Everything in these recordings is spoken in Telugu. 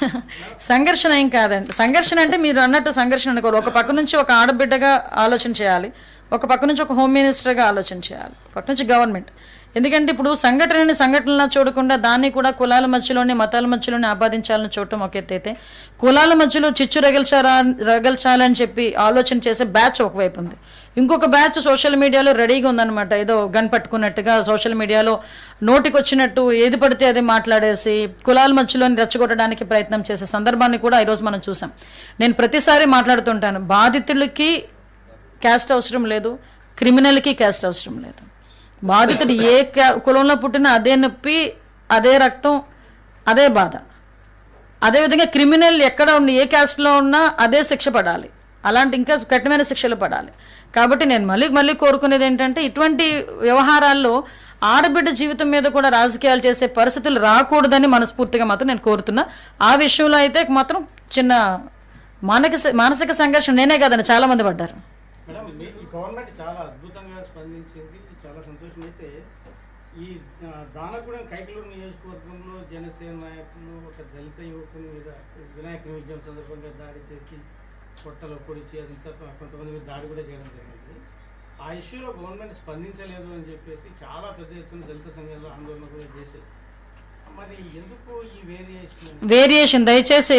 సంఘర్షణ ఏం కాదండి. సంఘర్షణ అంటే మీరు అన్నట్టు సంఘర్షణ అనుకోరు. ఒక పక్క నుంచి ఒక ఆడబిడ్డగా ఆలోచన చేయాలి. ఒక పక్క నుంచి ఒక హోమ్ మినిస్టర్గా ఆలోచన చేయాలి. పక్క నుంచి గవర్నమెంట్. ఎందుకంటే ఇప్పుడు సంఘటనని సంఘటనలా చూడకుండా దాన్ని కూడా కులాల మధ్యలోనే మతాల మధ్యలోనే ఆపాదించాలని చూడటం ఒక ఎత్తైతే కులాల మధ్యలో చిచ్చు రగల్చారా రగల్చాలని చెప్పి ఆలోచన చేసే బ్యాచ్ ఒకవైపు ఉంది. ఇంకొక బ్యాచ్ సోషల్ మీడియాలో రెడీగా ఉందన్నమాట. ఏదో గన్ పట్టుకున్నట్టుగా సోషల్ మీడియాలో నోటికి వచ్చినట్టు ఏది పడితే అది మాట్లాడేసి కులాల మధ్యలోని రెచ్చగొట్టడానికి ప్రయత్నం చేసే సందర్భాన్ని కూడా ఈరోజు మనం చూసాం. నేను ప్రతిసారి మాట్లాడుతుంటాను. బాధితులకి క్యాస్ట్ అవసరం లేదు క్రిమినల్కి క్యాస్ట్ అవసరం లేదు. బాధితుడు ఏ క్యా- కులంలో పుట్టినా అదే నొప్పి అదే రక్తం అదే బాధ. అదేవిధంగా క్రిమినల్ ఎక్కడ ఉన్న ఏ క్యాస్ట్లో ఉన్నా అదే శిక్ష పడాలి. అలాంటి ఇంకా కఠినమైన శిక్షలు పడాలి. కాబట్టి నేను మళ్ళీ మళ్ళీ కోరుకునేది ఏంటంటే ఇటువంటి వ్యవహారాల్లో ఆడబిడ్డ జీవితం మీద కూడా రాజకీయాలు చేసే పరిస్థితులు రాకూడదని మనస్ఫూర్తిగా మాత్రం నేను కోరుతున్నా. ఆ విషయంలో అయితే మాత్రం చిన్న మానసిక మానసిక సంఘర్షణ నేనే కాదండి చాలామంది పడ్డారు. గవర్నమెంట్ చాలా అద్భుతంగా స్పందించింది. చాలా సంతోషం అయితే ఈ దానగూడెం కైకలూరు నియోజకవర్గంలో జనసేన నాయకులు ఒక దళిత యువకుని మీద వినాయక నిమజ్జనం సందర్భంగా దాడి చేసి పొట్టలో పొడిచి అదంతా కొంతమంది మీద దాడి కూడా చేయడం జరిగింది. ఆ ఇష్యూలో గవర్నమెంట్ స్పందించలేదు అని చెప్పేసి చాలా పెద్ద ఎత్తున దళిత సంఘాలు ఆందోళన కూడా చేసేది మరి ఎందుకు ఈ వేరియేషన్ వేరియేషన్ దయచేసి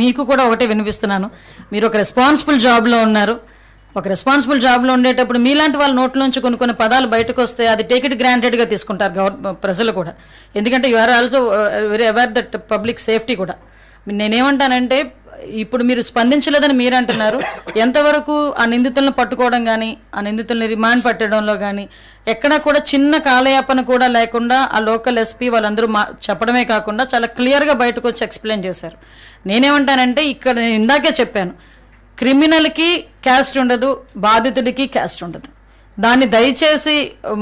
మీకు కూడా ఒకటే వినిపిస్తున్నాను. మీరు ఒక రెస్పాన్సిబుల్ జాబ్లో ఉన్నారు. ఒక రెస్పాన్సిబుల్ జాబ్లో ఉండేటప్పుడు మీలాంటి వాళ్ళ నోట్లోంచి కొన్ని కొన్ని పదాలు బయటకు వస్తే అది టేక్ ఇట్ గ్రాంటెడ్గా తీసుకుంటారు గవర్ ప్రజలు కూడా. ఎందుకంటే you are also very aware that public safety కూడా. నేనేమంటానంటే ఇప్పుడు మీరు స్పందించలేదని మీరు అంటున్నారు ఎంతవరకు ఆ నిందితులను పట్టుకోవడం కానీ ఆ నిందితుల్ని రిమాండ్ పట్టడంలో కానీ ఎక్కడా కూడా చిన్న కాలయాపన కూడా లేకుండా ఆ లోకల్ ఎస్పీ వాళ్ళందరూ మా చెప్పడమే కాకుండా చాలా క్లియర్గా బయటకు వచ్చి ఎక్స్ప్లెయిన్ చేశారు. నేనేమంటానంటే ఇక్కడ నేను ఇందాకే చెప్పాను క్రిమినల్కి క్యాస్ట్ ఉండదు బాధితుడికి క్యాస్ట్ ఉండదు. దాన్ని దయచేసి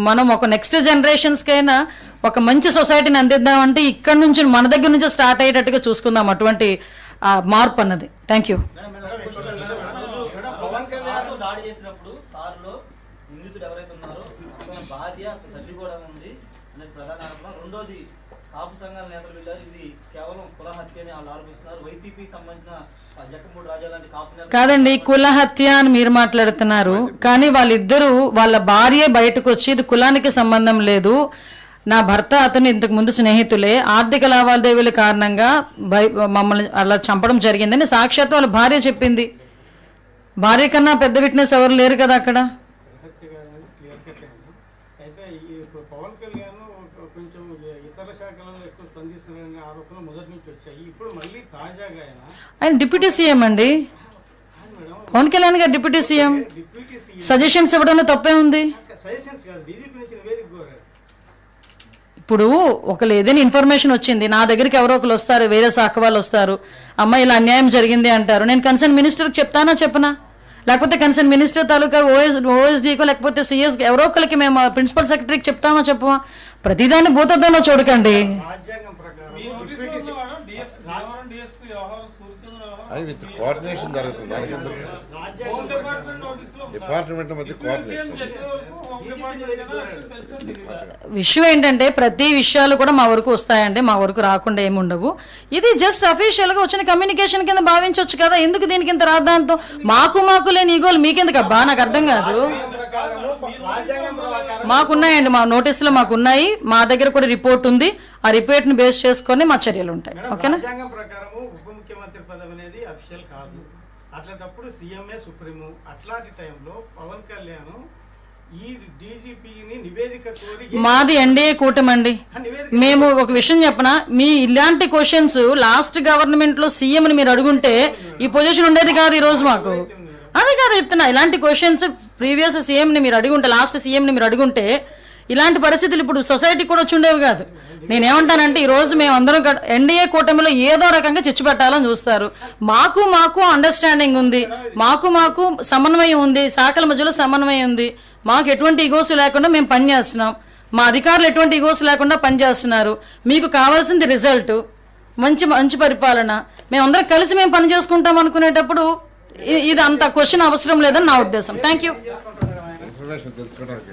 మనం ఒక నెక్స్ట్ జనరేషన్స్కైనా ఒక మంచి సొసైటీని అందిద్దామంటే ఇక్కడ నుంచి మన దగ్గర నుంచి స్టార్ట్ అయ్యేటట్టుగా చూసుకుందాం అటువంటి మార్పు అన్నది. థ్యాంక్ యూ కారుతో కాపు సంఘాల నేతలు వెళ్ళారు ఇది కేవలం కుల హత్య అని వాళ్ళు ఆరోపిస్తున్నారు. వైసీపీ సంబంధించిన కాదండి కుల హత్య అని మీరు మాట్లాడుతున్నారు. కానీ వాళ్ళిద్దరూ వాళ్ళ భార్య బయటకు వచ్చి ఇది కులానికి సంబంధం లేదు. నా భర్త అతను ఇంతకు ముందు స్నేహితులే. ఆర్థిక లావాదేవీల కారణంగా మమ్మల్ని అలా చంపడం జరిగిందని సాక్షాత్ వాళ్ళ భార్య చెప్పింది. భార్య కన్నా పెద్ద విట్నెస్ ఎవరు లేరు కదా అక్కడ హత్య అనేది క్లియర్ కట్ అయింది అయితే ఈ ఇప్పుడు పవన్ కళ్యాణ్ కొంచెం ఇతర శాఖలలో ఎక్కువ స్పందిస్తున్నారనే ఆరోపణలు మొదటి నుంచి వచ్చాయి. ఇప్పుడు మళ్ళీ తాజాగా ఆయన ఆయన డిప్యూటీ సీఎం అండి. Pavan Kalyan garu deputy CM. Deputy CM. Suggestions ఇవ్వడంలో తప్పే ఉంది. సజెషన్స్ కాదు. డీజీపీ నుంచి నివేదిక కోరారు. ఇప్పుడు ఒకళ్ళు ఏదైనా ఇన్ఫర్మేషన్ వచ్చింది నా దగ్గరికి ఎవరో ఒకరు వస్తారు వేరే శాఖ వాళ్ళు వస్తారు అమ్మ ఇలా అన్యాయం జరిగింది అంటారు. నేను కన్సర్న్ మినిస్టర్కి చెప్తానా చెప్పనా? లేకపోతే కన్సర్న్ మినిస్టర్ తాలూకా ఓఎస్ ఓఎస్డీకో లేకపోతే సిఎస్ ఎవరో ఒకరికి మేము ప్రిన్సిపల్ సెక్రటరీకి చెప్తామో చెప్పమా? ప్రతిదాన్ని భూతద్దంలో చూడకండి. అది విత్ కోఆర్డినేషన్ జరుగుతుంది. దానికి డిపార్ట్మెంట్ మధ్య కోఆర్డినేషన్ విషయం ఏంటంటే ప్రతి విషయాలు కూడా మా వరకు వస్తాయండి మా వరకు రాకుండా ఏమి ఉండవు. ఇది జస్ట్ అఫీషియల్గా వచ్చిన కమ్యూనికేషన్ కింద భావించవచ్చు కదా ఎందుకు దీనికి ఇంత రాద్దాంతం మాకు మాకు లేని ఈగోలు మీకెందుకు అబ్బా? నాకు అర్థం కాదు. మాకున్నాయండి. మా నోటీసులో మాకున్నాయి. మా దగ్గర కూడా రిపోర్ట్ ఉంది. ఆ రిపోర్ట్ని బేస్ చేసుకొని మా చర్యలు ఉంటాయి. ఓకేనా? రాజ్యాంగం ప్రకారము ఉప ముఖ్యమంత్రి పదవి అనేది అఫిషియల్ కాదు. అట్లాంటప్పుడు సీఎంఏ సుప్రీము అట్లాంటి టైంలో పవన్ కళ్యాణ్ ఈ డీజీపీని నివేదిక కోరి ఏ- మాది ఎన్డీఏ కూటమి అండి ఆ నివేదిక మేము ఒక విషయం చెప్పనా? మీ ఇలాంటి క్వశ్చన్స్ లాస్ట్ గవర్నమెంట్లో సీఎం ని మీరు అడుగుంటే ఈ పొజిషన్ ఉండేది కాదు ఈ రోజు మాకు అదే కాదు చెప్తున్నా ఇలాంటి క్వశ్చన్స్ ప్రీవియస్ సీఎంని మీరు అడుగుంటే లాస్ట్ సీఎంని మీరు అడుగుంటే ఇలాంటి పరిస్థితులు ఇప్పుడు సొసైటీ కూడా వచ్చి ఉండేవి కాదు. నేనేమంటానంటే ఈరోజు రోజు మేము అందరం ఎన్డీఏ కూటమిలో ఏదో రకంగా చిచ్చు పెట్టాలని చూస్తారు. మాకు మాకు అండర్స్టాండింగ్ ఉంది. మాకు మాకు సమన్వయం ఉంది. శాఖల మధ్యలో సమన్వయం ఉంది. మాకు ఎటువంటి ఇగోస్ లేకుండా మేము పనిచేస్తున్నాం మా అధికారులు ఎటువంటి ఇగోస్ లేకుండా పనిచేస్తున్నారు మీకు కావాల్సింది రిజల్ట్ మంచి మంచి పరిపాలన. మేమందరం కలిసి మేము పని చేసుకుంటాం అనుకునేటప్పుడు ఇది అంత క్వశ్చన్ అవసరం లేదని నా ఉద్దేశం. థ్యాంక్ యూ తెలుసుకోవడానికి